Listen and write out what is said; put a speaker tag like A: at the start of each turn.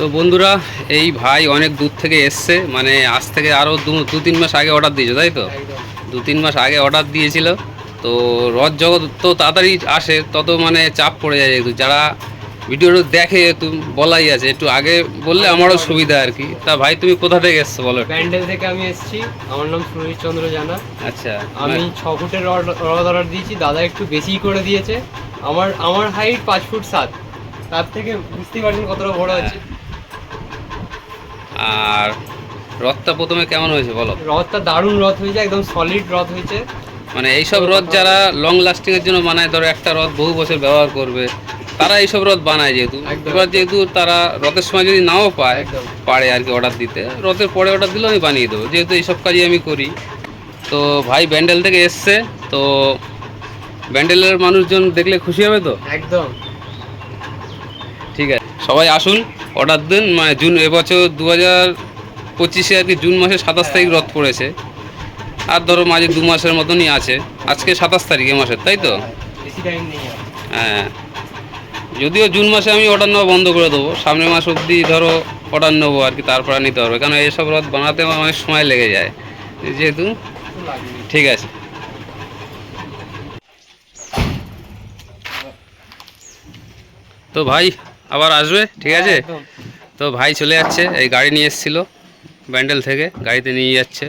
A: তো বন্ধুরা এই ভাই অনেক দূর থেকে এসছে মানে আজ থেকে আরও দু দু তিন মাস আগে অর্ডার দিয়েছ তাই তো? দু তিন মাস আগে অর্ডার দিয়েছিল। তো রথ জগৎ তো তাড়াতাড়ি আসে তত মানে চাপ পড়ে যায় একটু যারা ভিডিওটা দেখে একটু বলাই আছে একটু আগে বললে আমারও সুবিধা আর কি। তা ভাই তুমি কোথা থেকে এসছো বলো।
B: প্যান্ডেল থেকে আমি এসেছি আমার নাম সুনীল চন্দ্র জানা।
A: আচ্ছা
B: আমি ছ ফুটের রড অর্ডার দিয়েছি দাদা একটু বেশি করে দিয়েছে। আমার আমার হাইট পাঁচ ফুট সাত। তার থেকে বুঝতেই পারছেন কতটা বড় আছে।
A: আর রথটা প্রথমে কেমন হয়েছে বলো?
B: রথটা দারুণ রথ হয়েছে একদম সলিড রথ হয়েছে।
A: মানে এইসব রথ যারা লং লাস্টিং এর জন্য বানায় ধরো একটা রথ বহু বছর ব্যবহার করবে তারা এইসব রথ বানায় যেহেতু। এবার যেহেতু তারা রথের সময় যদি নাও পায় পারে আর কি অর্ডার দিতে রথের পরে অর্ডার দিলেও আমি বানিয়ে দেবো যেহেতু এইসব কাজই আমি করি। তো ভাই ব্যান্ডেল থেকে এসছে তো ব্যান্ডেলের মানুষজন দেখলে খুশি হবে তো?
B: একদম।
A: ঠিক আছে সবাই আসুন। অর্ডার দিন মানে জুন এবছর দু হাজার পঁচিশে আর কি জুন মাসে সাতাশ তারিখ রথ পড়েছে। আর ধরো মাঝে দু মাসের মতনই আছে। আজকে সাতাশ তারিখ এ মাসের তাই তো। হ্যাঁ। যদিও জুন মাসে আমি অর্ডার নেওয়া বন্ধ করে দেবো। সামনের মাস অবধি ধরো অর্ডার নেব আর কি তারপরে নিতে পারবে। কারণ এইসব রথ বানাতে আমার অনেক সময় লেগে যায়। যেহেতু ঠিক আছে। তো ভাই আবার আসবে ঠিক আছে? তো ভাই চলে যাচ্ছে এই গাড়ি নিয়ে এসেছিল ব্যান্ডেল থেকে গাড়িতে নিয়ে যাচ্ছে।